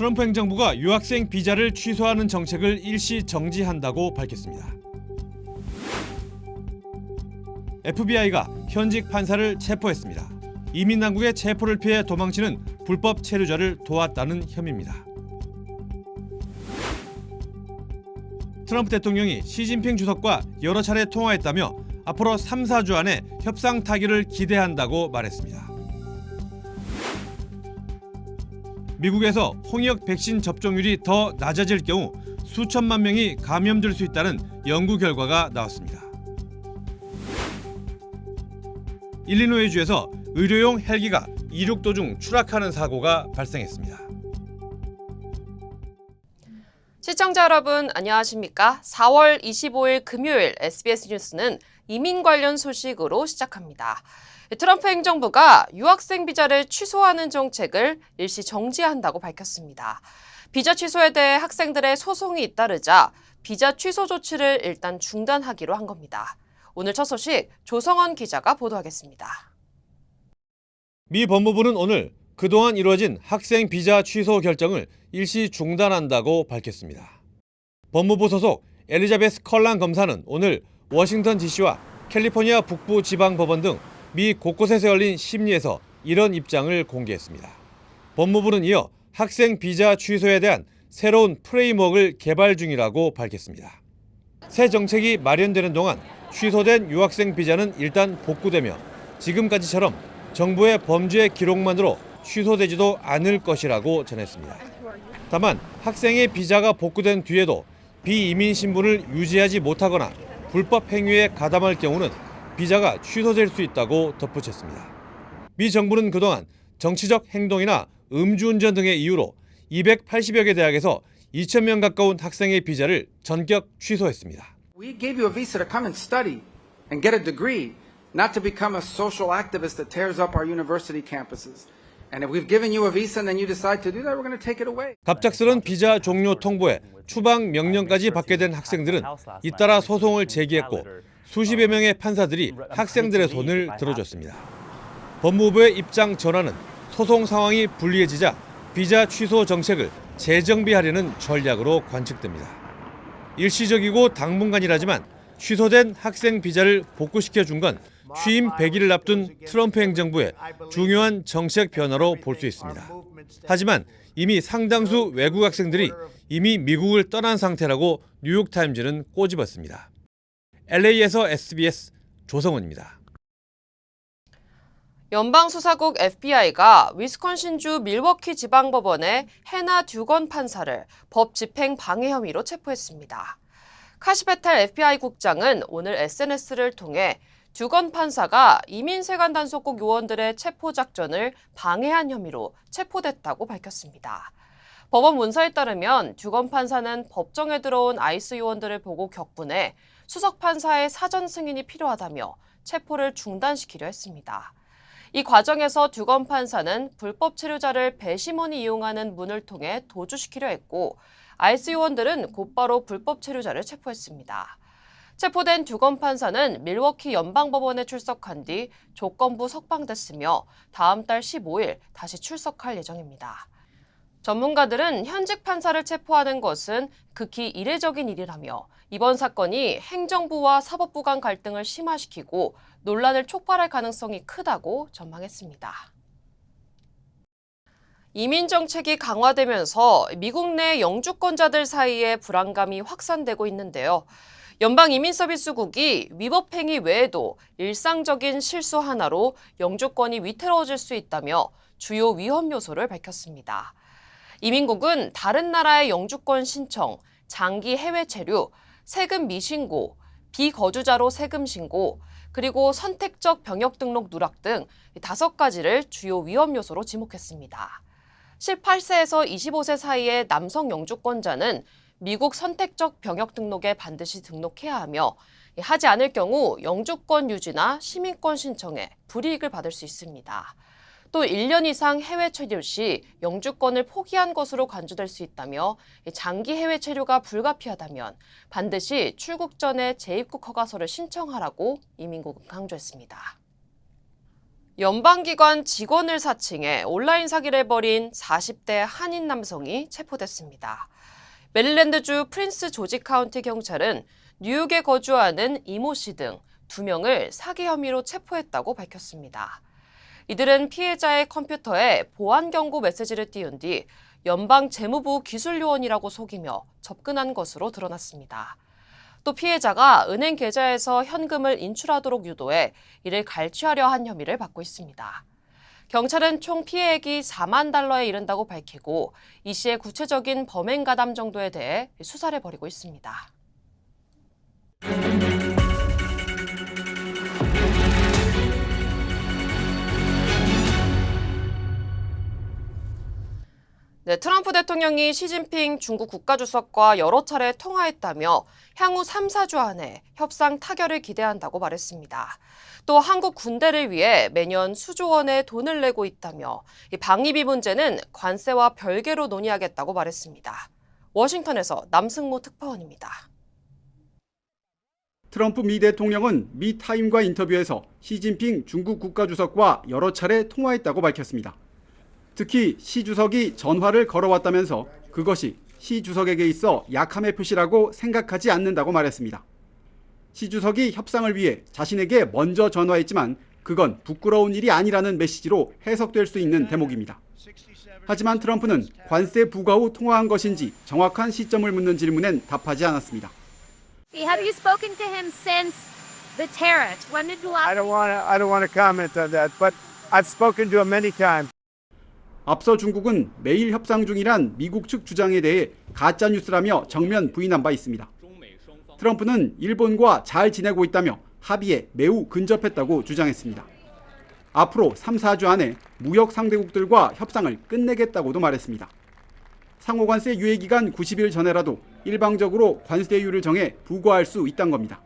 트럼프 행정부가 유학생 비자를 취소하는 정책을 일시 정지한다고 밝혔습니다. FBI가 현직 판사를 체포했습니다. 이민 당국의 체포를 피해 도망치는 불법 체류자를 도왔다는 혐의입니다. 트럼프 대통령이 시진핑 주석과 여러 차례 통화했다며 앞으로 3, 4주 안에 협상 타결을 기대한다고 말했습니다. 미국에서 홍역 백신 접종률이 더 낮아질 경우 수천만 명이 감염될 수 있다는 연구 결과가 나왔습니다. 일리노이주에서 의료용 헬기가 이륙 도중 추락하는 사고가 발생했습니다. 시청자 여러분 안녕하십니까? 4월 25일 금요일 SBS 뉴스는 이민 관련 소식으로 시작합니다. 트럼프 행정부가 유학생 비자를 취소하는 정책을 일시 정지한다고 밝혔습니다. 비자 취소에 대해 학생들의 소송이 잇따르자 비자 취소 조치를 일단 중단하기로 한 겁니다. 오늘 첫 소식 조성원 기자가 보도하겠습니다. 미 법무부는 오늘 그동안 이루어진 학생 비자 취소 결정을 일시 중단한다고 밝혔습니다. 법무부 소속 엘리자베스 컬란 검사는 오늘 워싱턴 DC와 캘리포니아 북부 지방 법원 등 미 곳곳에서 열린 심리에서 이런 입장을 공개했습니다. 법무부는 이어 학생 비자 취소에 대한 새로운 프레임워크를 개발 중이라고 밝혔습니다. 새 정책이 마련되는 동안 취소된 유학생 비자는 일단 복구되며 지금까지처럼 정부의 범죄 기록만으로 취소되지도 않을 것이라고 전했습니다. 다만 학생의 비자가 복구된 뒤에도 비이민 신분을 유지하지 못하거나 불법 행위에 가담할 경우는 비자가 취소될 수 있다고 덧붙였습니다. 미 정부는 그동안 정치적 행동이나 음주운전 등의 이유로 280여 개 대학에서 2천 명 가까운 학생의 비자를 전격 취소했습니다. We gave you a visa to come and study and get a degree, not to become a social activist that tears up our university campuses. And if we've given you a visa and then you decide to do that, we're going to take it away. 갑작스런 비자 종료 통보에 추방 명령까지 받게 된 학생들은 잇따라 소송을 제기했고 수십여 명의 판사들이 학생들의 손을 들어줬습니다. 법무부의 입장 전환은 소송 상황이 불리해지자 비자 취소 정책을 재정비하려는 전략으로 관측됩니다. 일시적이고 당분간이라지만 취소된 학생 비자를 복구시켜 준 건 취임 100일을 앞둔 트럼프 행정부의 중요한 정책 변화로 볼 수 있습니다. 하지만 이미 상당수 외국 학생들이 이미 미국을 떠난 상태라고 뉴욕타임즈는 꼬집었습니다. LA에서 SBS 조성원입니다. 연방수사국 FBI가 위스콘신주 밀워키 지방법원의 해나 듀건 판사를 법 집행 방해 혐의로 체포했습니다. 카시페탈 FBI 국장은 오늘 SNS를 통해 듀건 판사가 이민세관 단속국 요원들의 체포 작전을 방해한 혐의로 체포됐다고 밝혔습니다. 법원 문서에 따르면 듀건 판사는 법정에 들어온 아이스 요원들을 보고 격분해 수석 판사의 사전 승인이 필요하다며 체포를 중단시키려 했습니다. 이 과정에서 듀건 판사는 불법 체류자를 배심원이 이용하는 문을 통해 도주시키려 했고 아이스 요원들은 곧바로 불법 체류자를 체포했습니다. 체포된 듀건 판사는 밀워키 연방법원에 출석한 뒤 조건부 석방됐으며 다음 달 15일 다시 출석할 예정입니다. 전문가들은 현직 판사를 체포하는 것은 극히 이례적인 일이라며 이번 사건이 행정부와 사법부 간 갈등을 심화시키고 논란을 촉발할 가능성이 크다고 전망했습니다. 이민 정책이 강화되면서 미국 내 영주권자들 사이에 불안감이 확산되고 있는데요. 연방 이민 서비스국이 위법 행위 외에도 일상적인 실수 하나로 영주권이 위태로워질 수 있다며 주요 위험 요소를 밝혔습니다. 이민국은 다른 나라의 영주권 신청, 장기 해외 체류, 세금 미신고, 비거주자로 세금 신고, 그리고 선택적 병역 등록 누락 등 다섯 가지를 주요 위험 요소로 지목했습니다. 18세에서 25세 사이의 남성 영주권자는 미국 선택적 병역 등록에 반드시 등록해야 하며 하지 않을 경우 영주권 유지나 시민권 신청에 불이익을 받을 수 있습니다. 또 1년 이상 해외 체류 시 영주권을 포기한 것으로 간주될 수 있다며 장기 해외 체류가 불가피하다면 반드시 출국 전에 재입국 허가서를 신청하라고 이민국은 강조했습니다. 연방기관 직원을 사칭해 온라인 사기를 벌인 40대 한인 남성이 체포됐습니다. 메릴랜드주 프린스 조지 카운티 경찰은 뉴욕에 거주하는 이모 씨등두 명을 사기 혐의로 체포했다고 밝혔습니다. 이들은 피해자의 컴퓨터에 보안 경고 메시지를 띄운 뒤 연방 재무부 기술요원이라고 속이며 접근한 것으로 드러났습니다. 또 피해자가 은행 계좌에서 현금을 인출하도록 유도해 이를 갈취하려 한 혐의를 받고 있습니다. 경찰은 총 피해액이 4만 달러에 이른다고 밝히고 이 씨의 구체적인 범행 가담 정도에 대해 수사를 벌이고 있습니다. 네, 트럼프 대통령이 시진핑 중국 국가주석과 여러 차례 통화했다며 향후 3, 4주 안에 협상 타결을 기대한다고 말했습니다. 또 한국 군대를 위해 매년 수조 원의 돈을 내고 있다며 이 방위비 문제는 관세와 별개로 논의하겠다고 말했습니다. 워싱턴에서 남승모 특파원입니다. 트럼프 미 대통령은 미 타임과 인터뷰에서 시진핑 중국 국가주석과 여러 차례 통화했다고 밝혔습니다. 특히 시 주석이 전화를 걸어왔다면서 그것이 시 주석에게 있어 약함의 표시라고 생각하지 않는다고 말했습니다. 시 주석이 협상을 위해 자신에게 먼저 전화했지만 그건 부끄러운 일이 아니라는 메시지로 해석될 수 있는 대목입니다. 하지만 트럼프는 관세 부과 후 통화한 것인지 정확한 시점을 묻는 질문엔 답하지 않았습니다. Have you spoken to him since the tariffs? When did you I don't want to. I don't want to comment on that. But I've spoken to him many times. 앞서 중국은 매일 협상 중이란 미국 측 주장에 대해 가짜 뉴스라며 정면 부인한 바 있습니다. 트럼프는 일본과 잘 지내고 있다며 합의에 매우 근접했다고 주장했습니다. 앞으로 3, 4주 안에 무역 상대국들과 협상을 끝내겠다고도 말했습니다. 상호관세 유예 기간 90일 전에라도 일방적으로 관세율을 정해 부과할 수 있다는 겁니다.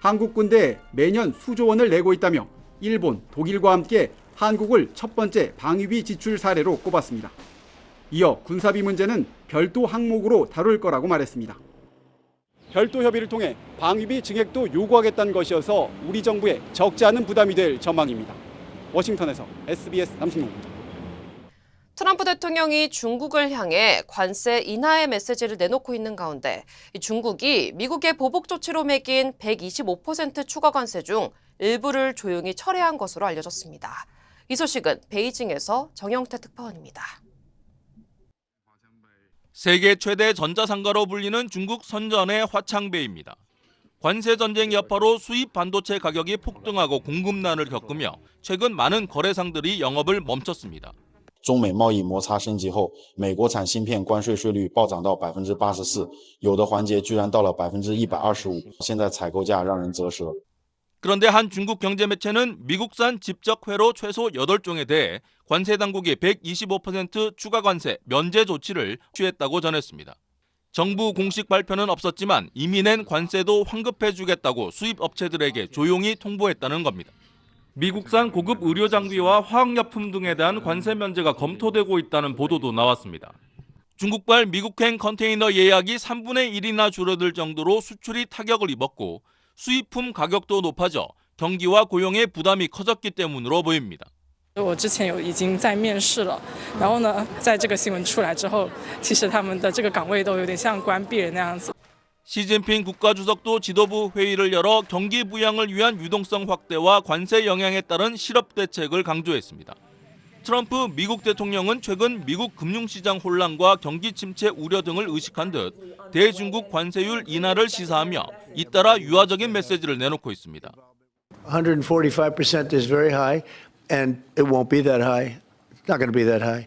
한국 군대에 매년 수조 원을 내고 있다며 일본, 독일과 함께 한국을 첫 번째 방위비 지출 사례로 꼽았습니다. 이어 군사비 문제는 별도 항목으로 다룰 거라고 말했습니다. 별도 협의를 통해 방위비 증액도 요구하겠다는 것이어서 우리 정부에 적지 않은 부담이 될 전망입니다. 워싱턴에서 SBS 남승모입니다. 트럼프 대통령이 중국을 향해 관세 인하의 메시지를 내놓고 있는 가운데 이 중국이 미국의 보복 조치로 매긴 125% 추가 관세 중 일부를 조용히 철회한 것으로 알려졌습니다. 이 소식은 베이징에서 정영태 특파원입니다. 세계 최대 전자상가로 불리는 중국 선전의 화창배입니다. 관세 전쟁 여파로 수입 반도체 가격이 폭등하고 공급난을 겪으며 최근 많은 거래상들이 영업을 멈췄습니다. 中美贸易摩擦升级后，美国产芯片关税税率暴涨到百分之八十四，有的环节居然到了百分之一百二十五。现在采购价让人啧舌。 그런데 한 중국 경제 매체는 미국산 집적 회로 최소 8종에 대해 관세 당국이 125% 추가 관세 면제 조치를 취했다고 전했습니다. 정부 공식 발표는 없었지만 이미 낸 관세도 환급해 주겠다고 수입 업체들에게 조용히 통보했다는 겁니다. 미국산 고급 의료 장비와 화학약품 등에 대한 관세 면제가 검토되고 있다는 보도도 나왔습니다. 중국발 미국행 컨테이너 예약이 3분의 1이나 줄어들 정도로 수출이 타격을 입었고 수입품 가격도 높아져 경기와 고용의 부담이 커졌기 때문으로 보입니다. 我之前有已经在面试了，然后呢，在这个新闻出来之后，其实他们的这个岗位都有点像关闭了那样子。 시진핑 국가주석도 지도부 회의를 열어 경기 부양을 위한 유동성 확대와 관세 영향에 따른 실업 대책을 강조했습니다. 트럼프 미국 대통령은 최근 미국 금융시장 혼란과 경기 침체 우려 등을 의식한 듯 대중국 관세율 인하를 시사하며 잇따라 유화적인 메시지를 내놓고 있습니다. 145% is very high, and it won't be that high. It's not going to be that high.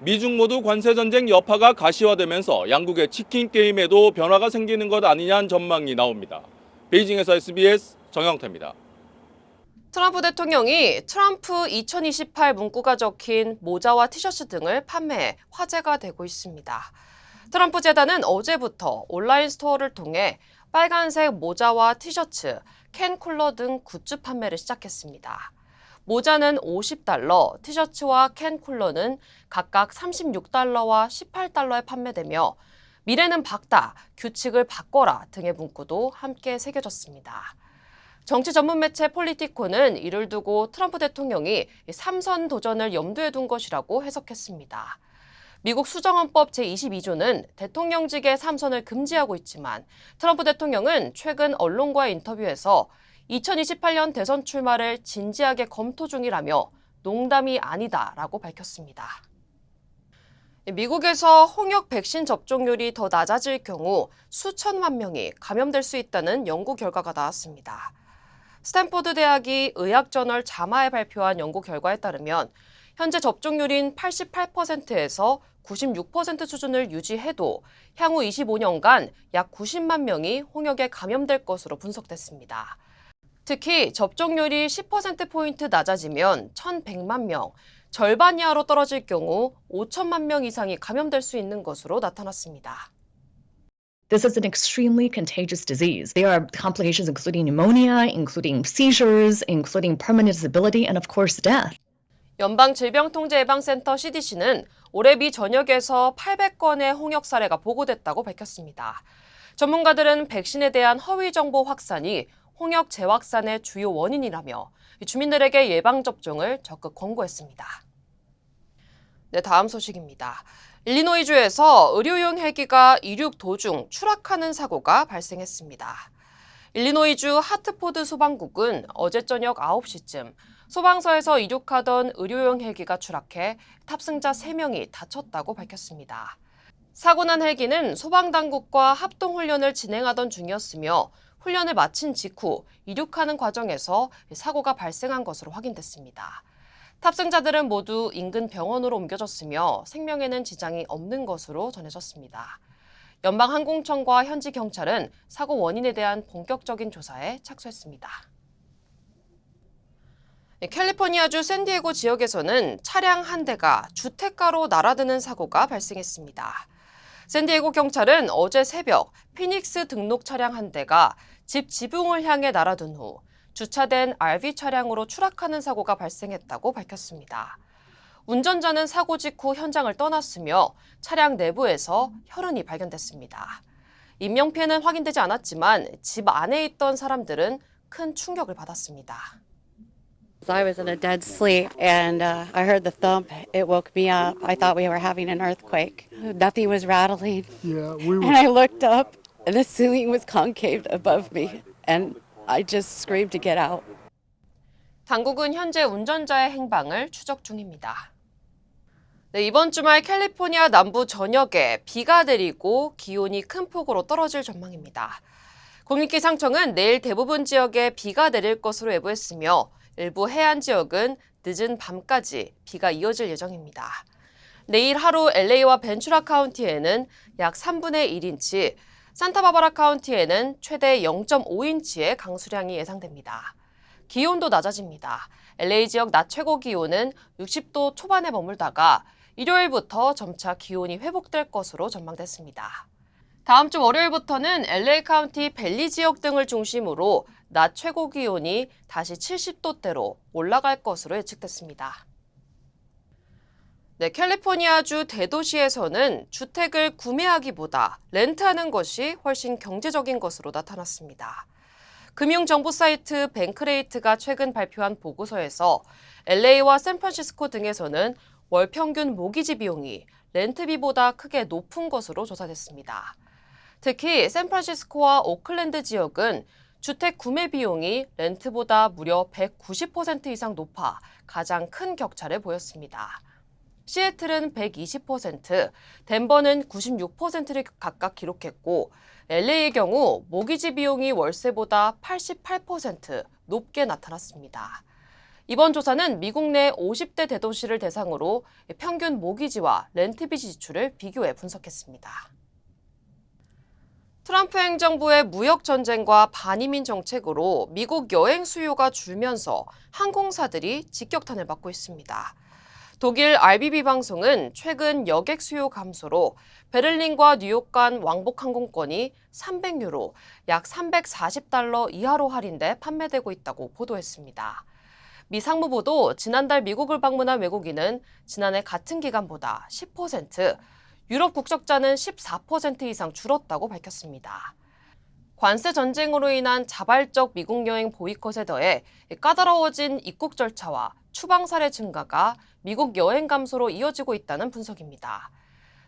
미중 모두 관세 전쟁 여파가 가시화되면서 양국의 치킨 게임에도 변화가 생기는 것 아니냐는 전망이 나옵니다. 베이징에서 SBS 정영태입니다. 트럼프 대통령이 트럼프 2028 문구가 적힌 모자와 티셔츠 등을 판매해 화제가 되고 있습니다. 트럼프 재단은 어제부터 온라인 스토어를 통해 빨간색 모자와 티셔츠, 캔 쿨러 등 굿즈 판매를 시작했습니다. 모자는 50달러, 티셔츠와 캔 쿨러는 각각 36달러와 18달러에 판매되며 미래는 밝다, 규칙을 바꿔라 등의 문구도 함께 새겨졌습니다. 정치 전문 매체 폴리티코는 이를 두고 트럼프 대통령이 삼선 도전을 염두에 둔 것이라고 해석했습니다. 미국 수정헌법 제22조는 대통령직의 삼선을 금지하고 있지만 트럼프 대통령은 최근 언론과의 인터뷰에서 2028년 대선 출마를 진지하게 검토 중이라며 농담이 아니다라고 밝혔습니다. 미국에서 홍역 백신 접종률이 더 낮아질 경우 수천만 명이 감염될 수 있다는 연구 결과가 나왔습니다. 스탠포드 대학이 의학저널 자마에 발표한 연구 결과에 따르면 현재 접종률인 88%에서 96% 수준을 유지해도 향후 25년간 약 90만 명이 홍역에 감염될 것으로 분석됐습니다. 특히 접종률이 10%포인트 낮아지면 1,100만 명, 절반 이하로 떨어질 경우 5천만 명 이상이 감염될 수 있는 것으로 나타났습니다. This is an extremely contagious disease. There are complications including pneumonia, including seizures, including permanent disability, and of course death. 연방질병통제예방센터 CDC는 올해 미 전역에서 800건의 홍역 사례가 보고됐다고 밝혔습니다. 전문가들은 백신에 대한 허위 정보 확산이 홍역 재확산의 주요 원인이라며 주민들에게 예방접종을 적극 권고했습니다. 네, 다음 소식입니다. 일리노이주에서 의료용 헬기가 이륙 도중 추락하는 사고가 발생했습니다. 일리노이주 하트포드 소방국은 어제 저녁 9시쯤 소방서에서 이륙하던 의료용 헬기가 추락해 탑승자 3명이 다쳤다고 밝혔습니다. 사고 난 헬기는 소방당국과 합동훈련을 진행하던 중이었으며 훈련을 마친 직후 이륙하는 과정에서 사고가 발생한 것으로 확인됐습니다. 탑승자들은 모두 인근 병원으로 옮겨졌으며 생명에는 지장이 없는 것으로 전해졌습니다. 연방항공청과 현지 경찰은 사고 원인에 대한 본격적인 조사에 착수했습니다. 네, 캘리포니아주 샌디에고 지역에서는 차량 한 대가 주택가로 날아드는 사고가 발생했습니다. 샌디에고 경찰은 어제 새벽 피닉스 등록 차량 한 대가 집 지붕을 향해 날아든 후 주차된 RV 차량으로 추락하는 사고가 발생했다고 밝혔습니다. 운전자는 사고 직후 현장을 떠났으며 차량 내부에서 혈흔이 발견됐습니다. 인명 피해는 확인되지 않았지만 집 안에 있던 사람들은 큰 충격을 받았습니다. I was in a dead sleep and uh, I heard the thump. It woke me up. I thought we were having an earthquake. Nothing was rattling. Yeah, we And I looked up and the ceiling was concaved above me. And I just screamed to get out. 당국은 현재 운전자의 행방을 추적 중입니다. 네, 이번 주말 캘리포니아 남부 전역에 비가 내리고 기온이 큰 폭으로 떨어질 전망입니다. 국립기상청은 내일 대부분 지역에 비가 내릴 것으로 예보했으며 일부 해안 지역은 늦은 밤까지 비가 이어질 예정입니다. 내일 하루 LA와 벤츄라 카운티에는 약 3분의 1인치, 산타바바라 카운티에는 최대 0.5인치의 강수량이 예상됩니다. 기온도 낮아집니다. LA 지역 낮 최고 기온은 60도 초반에 머물다가 일요일부터 점차 기온이 회복될 것으로 전망됐습니다. 다음 주 월요일부터는 LA 카운티 벨리 지역 등을 중심으로 낮 최고 기온이 다시 70도대로 올라갈 것으로 예측됐습니다. 네, 캘리포니아주 대도시에서는 주택을 구매하기보다 렌트하는 것이 훨씬 경제적인 것으로 나타났습니다. 금융정보 사이트 뱅크레이트가 최근 발표한 보고서에서 LA와 샌프란시스코 등에서는 월 평균 모기지 비용이 렌트비보다 크게 높은 것으로 조사됐습니다. 특히 샌프란시스코와 오클랜드 지역은 주택 구매 비용이 렌트보다 무려 190% 이상 높아 가장 큰 격차를 보였습니다. 시애틀은 120%, 덴버는 96%를 각각 기록했고 LA의 경우 모기지 비용이 월세보다 88% 높게 나타났습니다. 이번 조사는 미국 내 50대 대도시를 대상으로 평균 모기지와 렌트비 지출을 비교해 분석했습니다. 트럼프 행정부의 무역 전쟁과 반이민 정책으로 미국 여행 수요가 줄면서 항공사들이 직격탄을 맞고 있습니다. 독일 RBB 방송은 최근 여객 수요 감소로 베를린과 뉴욕 간 왕복 항공권이 300유로, 약 340달러 이하로 할인돼 판매되고 있다고 보도했습니다. 미 상무부도 지난달 미국을 방문한 외국인은 지난해 같은 기간보다 10%, 유럽 국적자는 14% 이상 줄었다고 밝혔습니다. 관세 전쟁으로 인한 자발적 미국 여행 보이콧에 더해 까다로워진 입국 절차와 추방 사례 증가가 미국 여행 감소로 이어지고 있다는 분석입니다.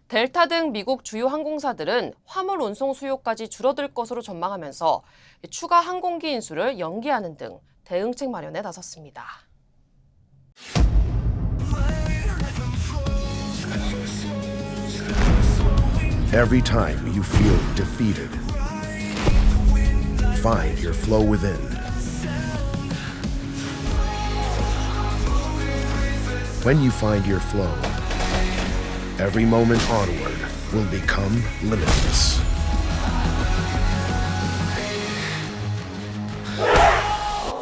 델타 등 미국 주요 항공사들은 화물 운송 수요까지 줄어들 것으로 전망하면서 추가 항공기 인수를 연기하는 등 대응책 마련에 나섰습니다. When you find your flow, every moment onward will become limitless.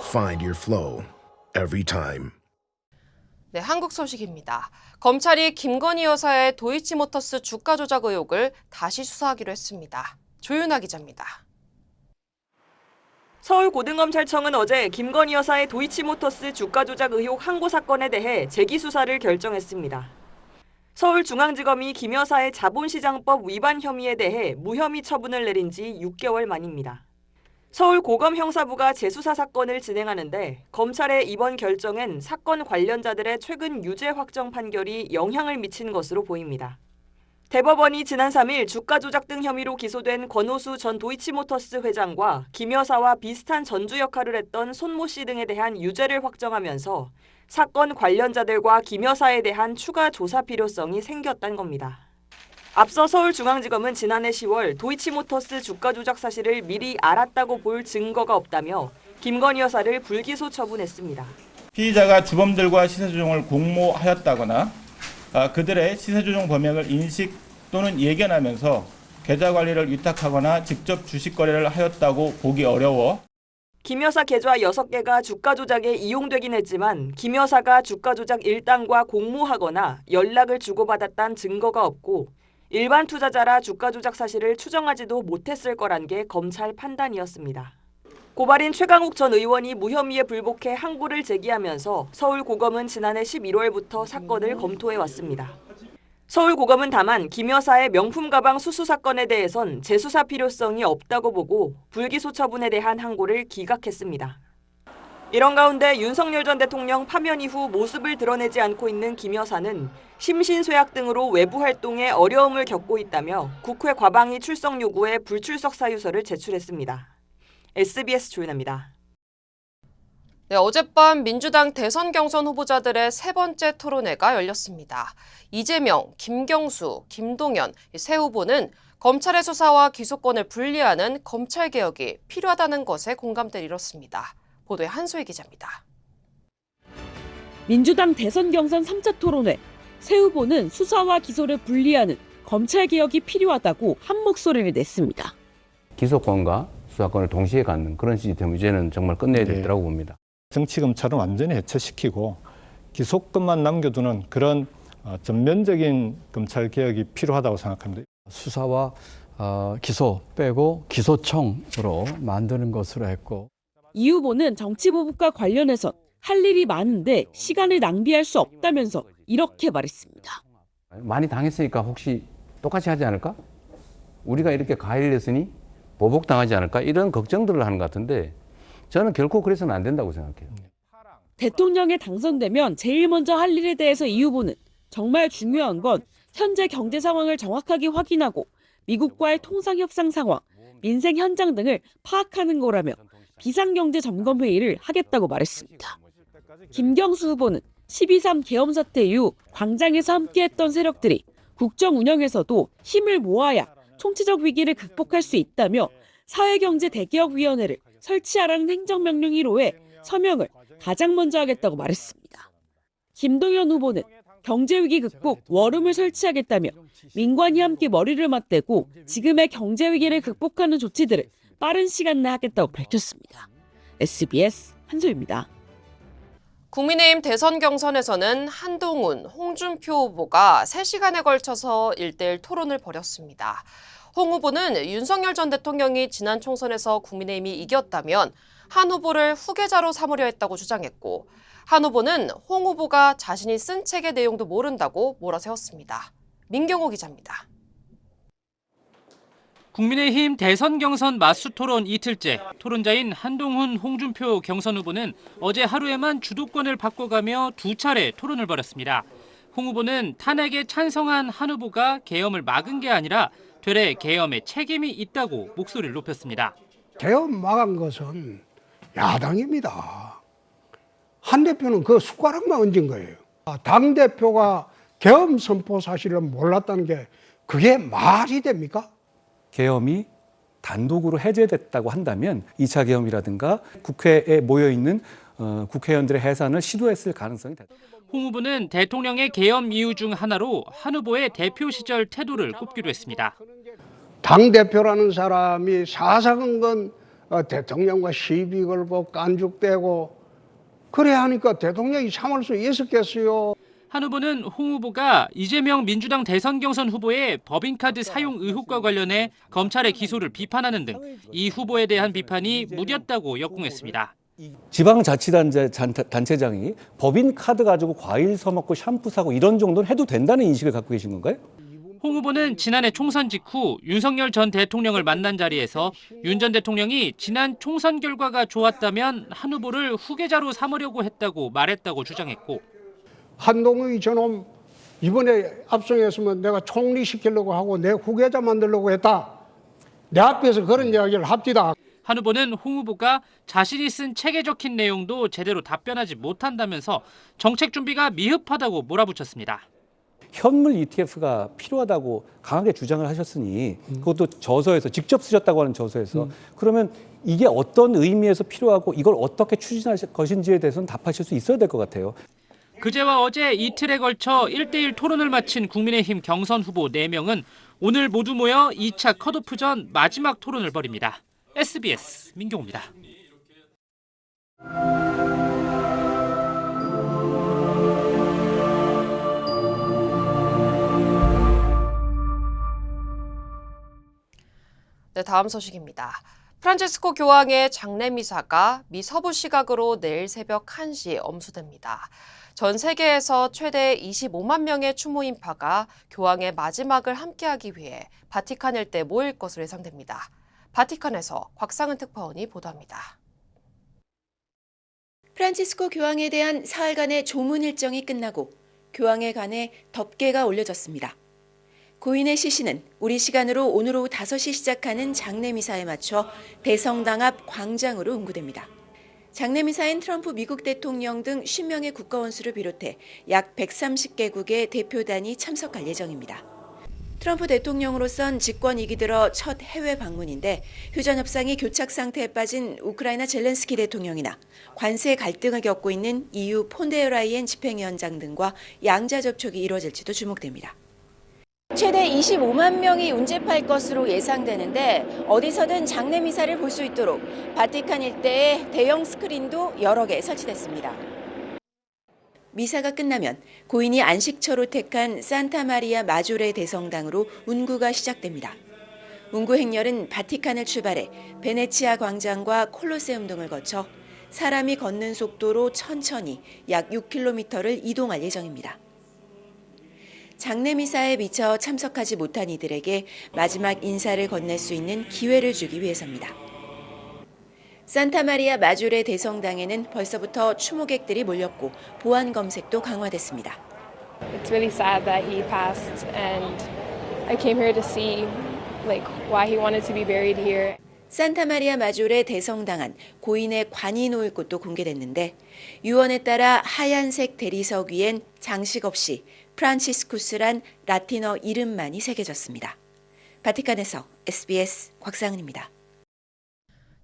Find your flow every time. 네, 한국 소식입니다. 검찰이 김건희 여사의 도이치모터스 주가 조작 의혹을 다시 수사하기로 했습니다. 조윤아 기자입니다. 서울고등검찰청은 어제 김건희 여사의 도이치모터스 주가 조작 의혹 항고 사건에 대해 재기 수사를 결정했습니다. 서울중앙지검이 김 여사의 자본시장법 위반 혐의에 대해 무혐의 처분을 내린 지 6개월 만입니다. 서울고검 형사부가 재수사 사건을 진행하는데 검찰의 이번 결정엔 사건 관련자들의 최근 유죄 확정 판결이 영향을 미친 것으로 보입니다. 대법원이 지난 3일 주가 조작 등 혐의로 기소된 권오수 전 도이치모터스 회장과 김 여사와 비슷한 전주 역할을 했던 손모 씨 등에 대한 유죄를 확정하면서 사건 관련자들과 김 여사에 대한 추가 조사 필요성이 생겼다는 겁니다. 앞서 서울중앙지검은 지난해 10월 도이치모터스 주가 조작 사실을 미리 알았다고 볼 증거가 없다며 김건희 여사를 불기소 처분했습니다. 피의자가 주범들과 시세 조정을 공모하였다거나 아, 그들의 시세조정 범행을 인식 또는 예견하면서 계좌 관리를 위탁하거나 직접 주식 거래를 하였다고 보기 어려워 김 여사 계좌 6개가 주가 조작에 이용되긴 했지만 김 여사가 주가 조작 1당과 공모하거나 연락을 주고받았다는 증거가 없고 일반 투자자라 주가 조작 사실을 추정하지도 못했을 거란 게 검찰 판단이었습니다. 고발인 최강욱 전 의원이 무혐의에 불복해 항고를 제기하면서 서울고검은 지난해 11월부터 사건을 검토해 왔습니다. 서울고검은 다만 김 여사의 명품 가방 수수 사건에 대해선 재수사 필요성이 없다고 보고 불기소 처분에 대한 항고를 기각했습니다. 이런 가운데 윤석열 전 대통령 파면 이후 모습을 드러내지 않고 있는 김 여사는 심신쇠약 등으로 외부 활동에 어려움을 겪고 있다며 국회 과방위 출석 요구에 불출석 사유서를 제출했습니다. SBS 조인아입니다. 네, 어젯밤 민주당 대선 경선 후보자들의 세 번째 토론회가 열렸습니다. 이재명, 김경수, 김동연 세 후보는 검찰의 수사와 기소권을 분리하는 검찰 개혁이 필요하다는 것에 공감대를 이뤘습니다. 보도에 한소희 기자입니다. 민주당 대선 경선 3차 토론회 새 후보는 수사와 기소를 분리하는 검찰 개혁이 필요하다고 한 목소리를 냈습니다. 기소권과 수사권을 동시에 갖는 그런 시스템 이제는 정말 끝내야 되더라고 봅니다. 정치검찰은 완전히 해체시키고 기소권만 남겨두는 그런 어, 전면적인 검찰 개혁이 필요하다고 생각합니다. 수사와 어, 기소 빼고 기소청으로 만드는 것으로 했고 이 후보는 정치보복과 관련해선 할 일이 많은데 시간을 낭비할 수 없다면서 이렇게 말했습니다. 많이 당했으니까 혹시 똑같이 하지 않을까? 우리가 이렇게 가해를 했으니 보복당하지 않을까? 이런 걱정들을 하는 것 같은데 저는 결코 그래서는 안 된다고 생각해요. 대통령에 당선되면 제일 먼저 할 일에 대해서 이 후보는 정말 중요한 건 현재 경제 상황을 정확하게 확인하고 미국과의 통상 협상 상황, 민생 현장 등을 파악하는 거라며 비상경제 점검 회의를 하겠다고 말했습니다. 김경수 후보는 12.3 계엄 사태 이후 광장에서 함께했던 세력들이 국정 운영에서도 힘을 모아야 총체적 위기를 극복할 수 있다며 사회경제 대개혁위원회를 설치하라는 행정명령 1호에 서명을 가장 먼저 하겠다고 말했습니다. 김동연 후보는 경제위기 극복 워룸을 설치하겠다며 민관이 함께 머리를 맞대고 지금의 경제위기를 극복하는 조치들을 빠른 시간 내 하겠다고 밝혔습니다. SBS 한소입니다. 국민의힘 대선 경선에서는 한동훈, 홍준표 후보가 3시간에 걸쳐서 1대1 토론을 벌였습니다. 홍 후보는 윤석열 전 대통령이 지난 총선에서 국민의힘이 이겼다면 한 후보를 후계자로 삼으려 했다고 주장했고 한 후보는 홍 후보가 자신이 쓴 책의 내용도 모른다고 몰아세웠습니다. 민경호 기자입니다. 국민의힘 대선 경선 마수 토론 이틀째 토론자인 한동훈, 홍준표 경선 후보는 어제 하루에만 주도권을 바꿔가며 두 차례 토론을 벌였습니다. 홍 후보는 탄핵에 찬성한 한 후보가 계엄을 막은 게 아니라 되레 계엄에 책임이 있다고 목소리를 높였습니다. 개헌 막은 것은 야당입니다. 한 대표는 그 숟가락만 얹은 거예요. 당 대표가 계엄 선포 사실을 몰랐다는 게 그게 말이 됩니까? 계엄이 단독으로 해제됐다고 한다면 2차 계엄이라든가 국회에 모여 있는 어, 국회의원들의 해산을 시도했을 가능성이 대다. 홍 후보는 대통령의 계엄 이유 중 하나로 한 후보의 대표 시절 태도를 꼽기도 했습니다. 당 대표라는 사람이 사사건 건 어, 대통령과 시비 걸고 깐죽대고 그래 하니까 대통령이 참을 수 있었겠어요. 한 후보는 홍 후보가 이재명 민주당 대선 경선 후보의 법인카드 사용 의혹과 관련해 검찰의 기소를 비판하는 등 이 후보에 대한 비판이 무렸다고 역공했습니다. 지방자치단체 잔- 단체장이 법인 카드 가지고 과일 서먹고 샴푸 사고 이런 정도는 해도 된다는 인식을 갖고 계신 건가요? 홍 후보는 지난해 총선 직후 윤석열 전 대통령을 만난 자리에서 윤 전 대통령이 지난 총선 결과가 좋았다면 한 후보를 후계자로 삼으려고 했다고 말했다고 주장했고 한동훈이 저놈 이번에 압승했으면 내가 총리시키려고 하고 내 후계자 만들려고 했다. 내 앞에서 그런 이야기를 합디다. 한 후보는 홍 후보가 자신이 쓴 책에 적힌 내용도 제대로 답변하지 못한다면서 정책 준비가 미흡하다고 몰아붙였습니다. 현물 ETF가 필요하다고 강하게 주장을 하셨으니 그것도 저서에서 직접 쓰셨다고 하는 저서에서 그러면 이게 어떤 의미에서 필요하고 이걸 어떻게 추진하실 것인지에 대해서는 답하실 수 있어야 될 것 같아요. 그제와 어제 이틀에 걸쳐 1대1 토론을 마친 국민의힘 경선 후보 4명은 오늘 모두 모여 2차 컷오프 전 마지막 토론을 벌입니다. SBS 민경호입니다. 네, 다음 소식입니다. 프란체스코 교황의 장례 미사가 미 서부 시각으로 내일 새벽 1시 엄수됩니다. 전 세계에서 최대 25만 명의 추모 인파가 교황의 마지막을 함께하기 위해 바티칸 일대 모일 것으로 예상됩니다. 바티칸에서 곽상은 특파원이 보도합니다. 프란치스코 교황에 대한 사흘간의 조문 일정이 끝나고 교황에 관해 덮개가 올려졌습니다. 고인의 시신은 우리 시간으로 오늘 오후 5시 시작하는 장례 미사에 맞춰 대성당 앞 광장으로 운구됩니다. 장례미사엔 트럼프 미국 대통령 등 10명의 국가원수를 비롯해 약 130개국의 대표단이 참석할 예정입니다. 트럼프 대통령으로선 집권 2기 들어 첫 해외 방문인데 휴전 협상이 교착 상태에 빠진 우크라이나 젤렌스키 대통령이나 관세 갈등을 겪고 있는 EU 폰데어라이엔 집행위원장 등과 양자 접촉이 이루어질지도 주목됩니다. 최대 25만 명이 운집할 것으로 예상되는데 어디서든 장례 미사를 볼 수 있도록 바티칸 일대에 대형 스크린도 여러 개 설치됐습니다. 미사가 끝나면 고인이 안식처로 택한 산타 마리아 마조레 대성당으로 운구가 시작됩니다. 운구 행렬은 바티칸을 출발해 베네치아 광장과 콜로세움 등을 거쳐 사람이 걷는 속도로 천천히 약 6km를 이동할 예정입니다. 장례 미사에 미처 참석하지 못한 이들에게 마지막 인사를 건넬 수 있는 기회를 주기 위해서입니다. 산타마리아 마주레 대성당에는 벌써부터 추모객들이 몰렸고 보안 검색도 강화됐습니다. It's really sad that he passed and I came here to see like why he wanted to be buried here. 산타마리아 마조레 대성당 안 고인의 관이 놓일 곳도 공개됐는데 유언에 따라 하얀색 대리석 위엔 장식 없이 프란치스쿠스란 라틴어 이름만이 새겨졌습니다. 바티칸에서 SBS 곽상은입니다.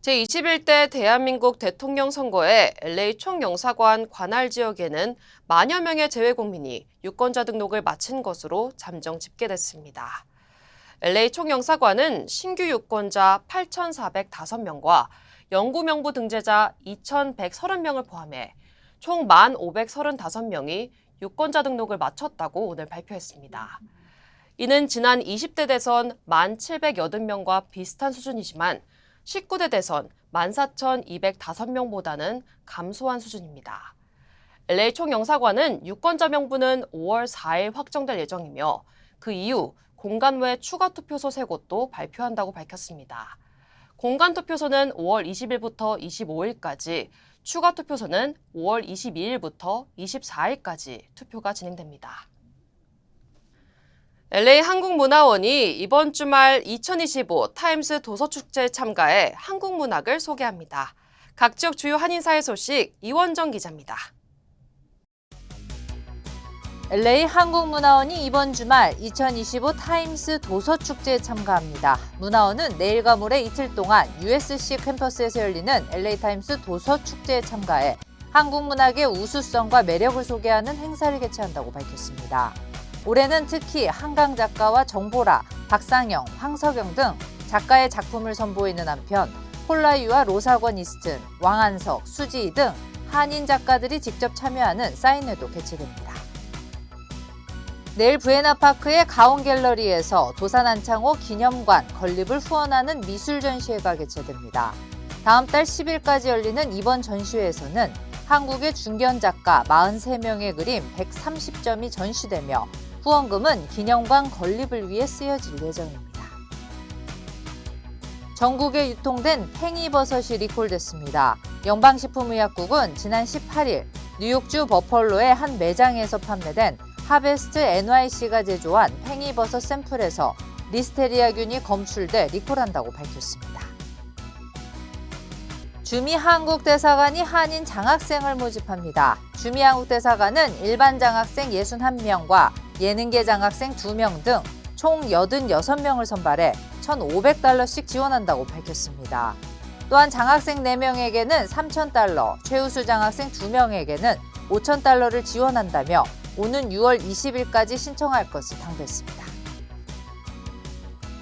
제21대 대한민국 대통령 선거에 LA 총영사관 관할 지역에는 만여 명의 재외국민이 유권자 등록을 마친 것으로 잠정 집계됐습니다. LA 총영사관은 신규 유권자 8,405명과 영구명부 등재자 2,130명을 포함해 총 1,535명이 유권자 등록을 마쳤다고 오늘 발표했습니다. 이는 지난 20대 대선 1,780명과 비슷한 수준이지만 19대 대선 14,205명보다는 감소한 수준입니다. LA 총영사관은 유권자 명부는 5월 4일 확정될 예정이며 그 이후 공간 외 추가 투표소 세 곳도 발표한다고 밝혔습니다. 공간 투표소는 5월 20일부터 25일까지, 추가 투표소는 5월 22일부터 24일까지 투표가 진행됩니다. LA 한국문화원이 이번 주말 2025 타임스 도서축제에 참가해 한국 문학을 소개합니다. 각 지역 주요 한인사회 소식 이원정 기자입니다. LA 한국문화원이 이번 주말 2025 타임스 도서축제에 참가합니다. 문화원은 내일과 모레 이틀 동안 USC 캠퍼스에서 열리는 LA 타임스 도서축제에 참가해 한국 문학의 우수성과 매력을 소개하는 행사를 개최한다고 밝혔습니다. 올해는 특히 한강 작가와 정보라, 박상영, 황석영 등 작가의 작품을 선보이는 한편 폴라유와 로사권 이스튼, 왕한석, 수지희 등 한인 작가들이 직접 참여하는 사인회도 개최됩니다. 내일 부에나파크의 가온 갤러리에서 도산 안창호 기념관 건립을 후원하는 미술 전시회가 개최됩니다. 다음 달 10일까지 열리는 이번 전시회에서는 한국의 중견 작가 43명의 그림 130점이 전시되며 후원금은 기념관 건립을 위해 쓰여질 예정입니다. 전국에 유통된 팽이버섯이 리콜됐습니다. 연방식품의약국은 지난 18일 뉴욕주 버펄로의 한 매장에서 판매된 하베스트 NYC가 제조한 팽이버섯 샘플에서 리스테리아균이 검출돼 리콜한다고 밝혔습니다. 주미 한국 대사관이 한인 장학생을 모집합니다. 주미 한국 대사관은 일반 장학생 61명과 예능계 장학생 2명 등 총 86명을 선발해 1,500달러씩 지원한다고 밝혔습니다. 또한 장학생 4명에게는 3,000달러, 최우수 장학생 2명에게는 5,000달러를 지원한다며 오는 6월 20일까지 신청할 것을 당부했습니다.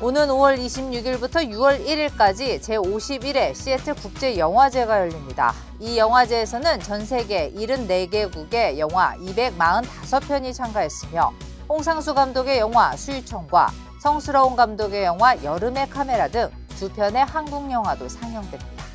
오는 5월 26일부터 6월 1일까지 제51회 시애틀 국제 영화제가 열립니다. 이 영화제에서는 전 세계 74개국의 영화 245편이 참가했으며 홍상수 감독의 영화 수유청과 성스러운 감독의 영화 여름의 카메라 등 두 편의 한국 영화도 상영됩니다.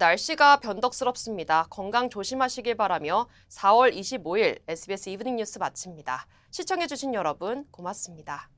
날씨가 변덕스럽습니다. 건강 조심하시길 바라며 4월 25일 SBS 이브닝 뉴스 마칩니다. 시청해주신 여러분 고맙습니다.